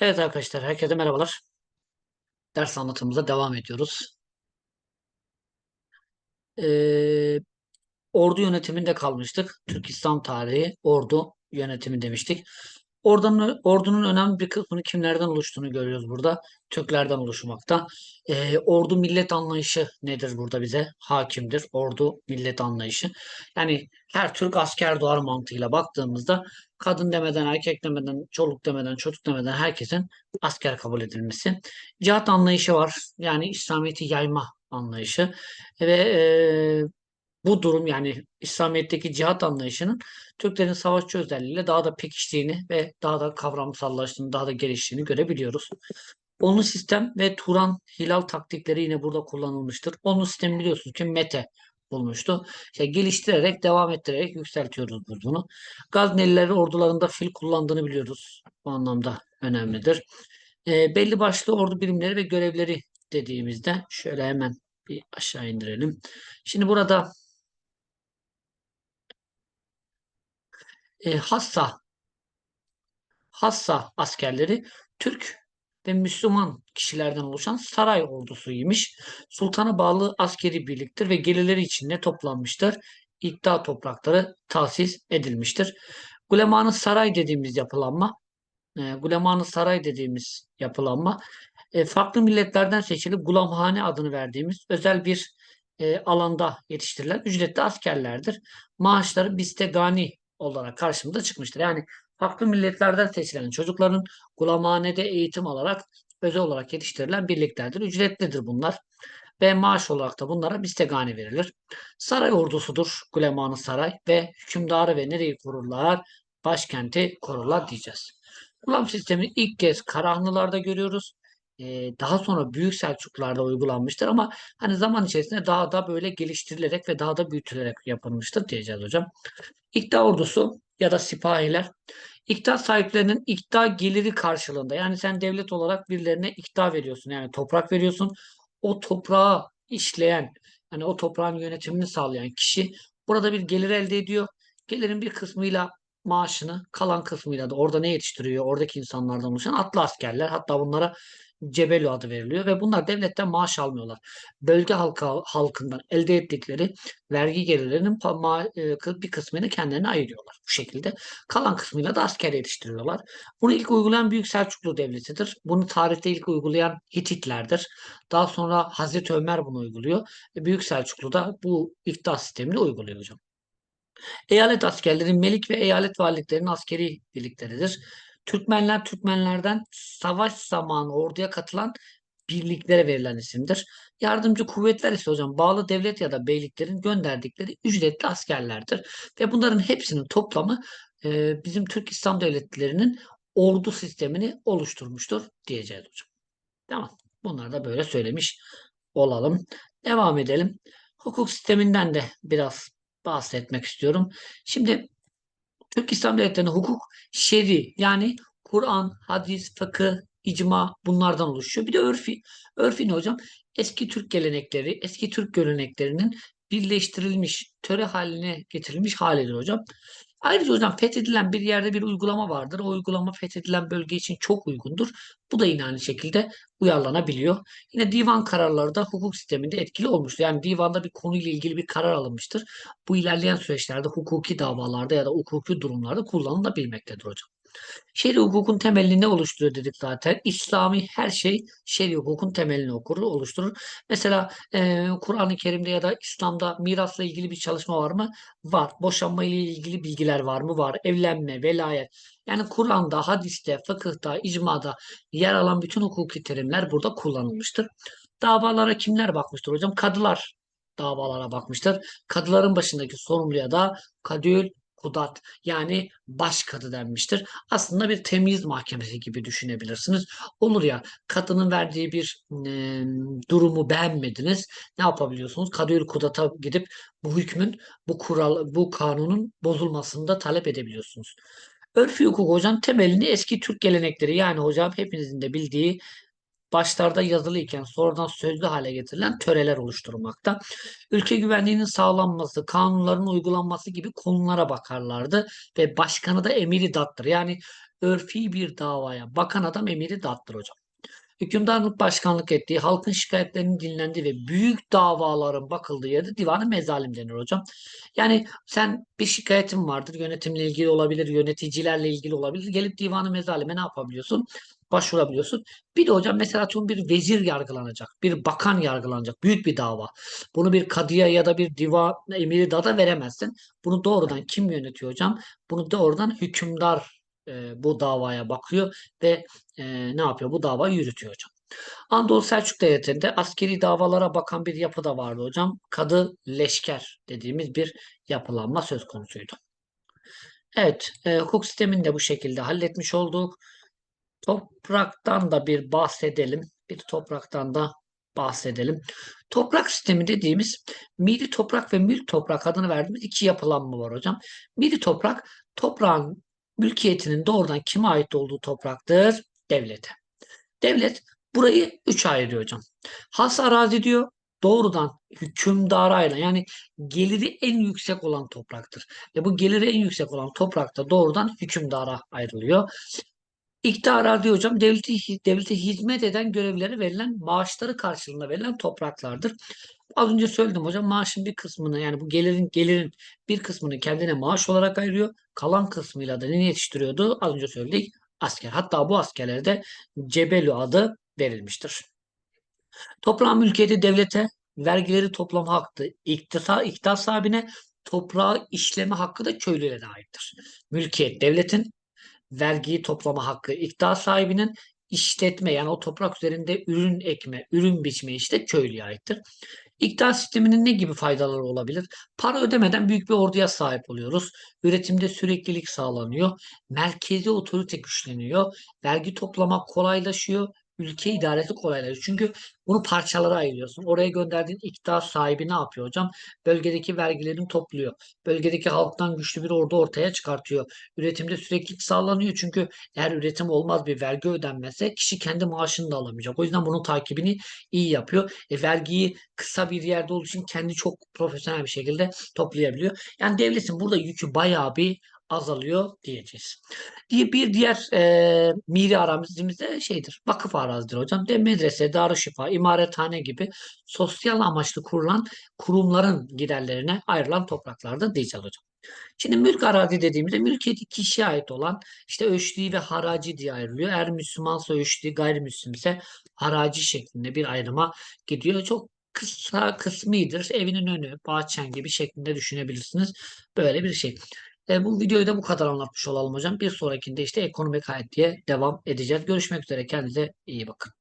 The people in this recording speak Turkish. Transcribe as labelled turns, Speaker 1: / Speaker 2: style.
Speaker 1: Evet arkadaşlar, herkese merhabalar. Ders anlatımımıza devam ediyoruz. Ee, ordu yönetiminde kalmıştık. Türk İslam tarihi, ordu yönetimi demiştik. Oradan, ordunun önemli bir kısmını kimlerden oluştuğunu görüyoruz burada. Türklerden oluşmakta. Ee, ordu millet anlayışı nedir burada bize? Hakimdir. Ordu millet anlayışı. Yani her Türk asker doğar mantığıyla baktığımızda kadın demeden, erkek demeden, çoluk demeden, çocuk demeden herkesin asker kabul edilmesi. Cihat anlayışı var. Yani İslamiyet'i yayma anlayışı. Ve e, bu durum yani İslamiyet'teki cihat anlayışının Türklerin savaşçı özelliğiyle daha da pekiştiğini ve daha da kavramsallaştığını, daha da geliştiğini görebiliyoruz. Onlu sistem ve Turan hilal taktikleri yine burada kullanılmıştır. Onlu sistemi biliyorsunuz ki Mete bulmuştu. İşte geliştirerek, devam ettirerek yükseltiyoruz bunu. Gaznelileri ordularında fil kullandığını biliyoruz. Bu anlamda önemlidir. E, belli başlı ordu birimleri ve görevleri dediğimizde şöyle hemen bir aşağı indirelim. Şimdi burada e, Hassa Hassa askerleri Türk ve Müslüman kişilerden oluşan saray ordusuymuş. Sultana bağlı askeri birliktir ve gelirleri içinde toplanmıştır. İddia toprakları tahsis edilmiştir. Gulemanı saray dediğimiz yapılanma, e, Gulemanı saray dediğimiz yapılanma e, farklı milletlerden seçilip gulamhane adını verdiğimiz özel bir e, alanda yetiştirilen ücretli askerlerdir. Maaşları bistegani olarak karşımıza çıkmıştır. Yani farklı milletlerden seçilen çocukların gulamhanede eğitim alarak özel olarak yetiştirilen birliklerdir. Ücretlidir bunlar. Ve maaş olarak da bunlara bistegani verilir. Saray ordusudur Gulemanı Saray ve hükümdarı ve nereyi korurlar? Başkenti korurlar diyeceğiz. Gulam sistemi ilk kez Karahanlılarda görüyoruz. Daha sonra Büyük Selçuklularda uygulanmıştır ama hani zaman içerisinde daha da böyle geliştirilerek ve daha da büyütülerek yapılmıştır diyeceğiz hocam. İkta ordusu ya da sipahiler İkta sahiplerinin ikta geliri karşılığında yani sen devlet olarak birilerine ikta veriyorsun yani toprak veriyorsun o toprağı işleyen yani o toprağın yönetimini sağlayan kişi burada bir gelir elde ediyor. Gelirin bir kısmıyla maaşını kalan kısmıyla da orada ne yetiştiriyor? Oradaki insanlardan oluşan atlı askerler hatta bunlara Cebelo adı veriliyor ve bunlar devletten maaş almıyorlar. Bölge halka, halkından elde ettikleri vergi gelirlerinin e, bir kısmını kendilerine ayırıyorlar. Bu şekilde kalan kısmıyla da asker yetiştiriyorlar. Bunu ilk uygulayan Büyük Selçuklu Devleti'dir. Bunu tarihte ilk uygulayan Hititlerdir. Daha sonra Hazreti Ömer bunu uyguluyor. Büyük Selçuklu da bu iktidar sistemini uyguluyor hocam. Eyalet askerleri melik ve eyalet valiliklerinin askeri birlikleridir. Türkmenler Türkmenlerden savaş zamanı orduya katılan birliklere verilen isimdir. Yardımcı kuvvetler ise hocam bağlı devlet ya da beyliklerin gönderdikleri ücretli askerlerdir. Ve bunların hepsinin toplamı e, bizim Türk İslam devletlerinin ordu sistemini oluşturmuştur diyeceğiz hocam. Tamam. Bunları da böyle söylemiş olalım. Devam edelim. Hukuk sisteminden de biraz bahsetmek istiyorum. Şimdi Türk İslam devletlerinde hukuk şer'i yani Kur'an, hadis, fıkıh, icma bunlardan oluşuyor. Bir de örfi. Örfi ne hocam? Eski Türk gelenekleri, eski Türk göreneklerinin birleştirilmiş, töre haline getirilmiş halidir hocam. Ayrıca hocam fethedilen bir yerde bir uygulama vardır. O uygulama fethedilen bölge için çok uygundur. Bu da yine aynı şekilde uyarlanabiliyor. Yine divan kararları da hukuk sisteminde etkili olmuştur. Yani divanda bir konuyla ilgili bir karar alınmıştır. Bu ilerleyen süreçlerde hukuki davalarda ya da hukuki durumlarda kullanılabilmektedir hocam. Şer'i hukukun temelini ne oluşturuyor dedik zaten. İslami her şey şer'i hukukun temelini okur, oluşturur. Mesela e, Kur'an-ı Kerim'de ya da İslam'da mirasla ilgili bir çalışma var mı? Var. Boşanma ile ilgili bilgiler var mı? Var. Evlenme, velayet. Yani Kur'an'da, hadiste, fıkıhta, icmada yer alan bütün hukuki terimler burada kullanılmıştır. Davalara kimler bakmıştır hocam? Kadılar davalara bakmıştır. Kadıların başındaki sorumluya da kadül kudat yani baş kadı denmiştir. Aslında bir temiz mahkemesi gibi düşünebilirsiniz. Olur ya kadının verdiği bir e, durumu beğenmediniz. Ne yapabiliyorsunuz? Kadıyül kudata gidip bu hükmün, bu kural, bu kanunun bozulmasını da talep edebiliyorsunuz. Örfi hukuk hocam temelini eski Türk gelenekleri yani hocam hepinizin de bildiği başlarda yazılı iken sonradan sözlü hale getirilen töreler oluşturmakta. Ülke güvenliğinin sağlanması, kanunların uygulanması gibi konulara bakarlardı ve başkanı da emiri dattır. Yani örfi bir davaya bakan adam emiri dağıttır hocam. Hükümdarlık başkanlık ettiği, halkın şikayetlerinin dinlendiği ve büyük davaların bakıldığı yerde divanı mezalim denir hocam. Yani sen bir şikayetin vardır, yönetimle ilgili olabilir, yöneticilerle ilgili olabilir. Gelip divanı mezalime ne yapabiliyorsun? Başvurabiliyorsun. Bir de hocam mesela tüm bir vezir yargılanacak, bir bakan yargılanacak, büyük bir dava. Bunu bir kadıya ya da bir diva emiri dada veremezsin. Bunu doğrudan kim yönetiyor hocam? Bunu doğrudan hükümdar e, bu davaya bakıyor ve e, ne yapıyor? Bu davayı yürütüyor hocam. Anadolu Selçuk Devleti'nde askeri davalara bakan bir yapı da vardı hocam. Kadı leşker dediğimiz bir yapılanma söz konusuydu. Evet, e, hukuk sistemini de bu şekilde halletmiş olduk. Topraktan da bir bahsedelim. Bir topraktan da bahsedelim. Toprak sistemi dediğimiz miri toprak ve mülk toprak adını verdiğimiz iki yapılanma var hocam. Miri toprak toprağın mülkiyetinin doğrudan kime ait olduğu topraktır? Devlete. Devlet burayı üç ayırıyor hocam. Has arazi diyor doğrudan hükümdara ayrılan yani geliri en yüksek olan topraktır. Ve bu geliri en yüksek olan toprakta doğrudan hükümdara ayrılıyor. İktidar diyor hocam devlete, devlete hizmet eden görevlere verilen maaşları karşılığında verilen topraklardır. Az önce söyledim hocam maaşın bir kısmını yani bu gelirin gelirin bir kısmını kendine maaş olarak ayırıyor. Kalan kısmıyla da ne yetiştiriyordu? Az önce söyledik asker. Hatta bu askerlere de Cebelü adı verilmiştir. Toprağın mülkiyeti devlete, vergileri toplama hakkı iktidar, iktidar sahibine, toprağı işleme hakkı da köylülere aittir. Mülkiyet devletin, vergiyi toplama hakkı iktidar sahibinin, işletme yani o toprak üzerinde ürün ekme, ürün biçme işte köylüye aittir. İktidar sisteminin ne gibi faydaları olabilir? Para ödemeden büyük bir orduya sahip oluyoruz. Üretimde süreklilik sağlanıyor. Merkezi otorite güçleniyor. Vergi toplamak kolaylaşıyor. Ülke idaresi kolaylaşıyor. Çünkü bunu parçalara ayırıyorsun. Oraya gönderdiğin iktidar sahibi ne yapıyor hocam? Bölgedeki vergilerini topluyor. Bölgedeki halktan güçlü bir ordu ortaya çıkartıyor. Üretimde süreklilik sağlanıyor. Çünkü eğer üretim olmaz bir vergi ödenmezse kişi kendi maaşını da alamayacak. O yüzden bunun takibini iyi yapıyor. E, vergiyi kısa bir yerde olduğu için kendi çok profesyonel bir şekilde toplayabiliyor. Yani devletin burada yükü bayağı bir azalıyor diyeceğiz. Diye bir diğer e, miri aramızda şeydir. Vakıf arazidir hocam. De medrese, darüşşifa, imarethane gibi sosyal amaçlı kurulan kurumların giderlerine ayrılan topraklarda diyeceğiz hocam. Şimdi mülk arazi dediğimizde mülkiyeti kişiye ait olan işte öşli ve haraci diye ayrılıyor. Eğer Müslümansa öşli, gayrimüslimse haraci şeklinde bir ayrıma gidiyor. Çok kısa kısmıdır. Evinin önü, bahçen gibi şeklinde düşünebilirsiniz. Böyle bir şey. E, bu videoyu da bu kadar anlatmış olalım hocam. Bir sonrakinde işte ekonomik hayat diye devam edeceğiz. Görüşmek üzere. Kendinize iyi bakın.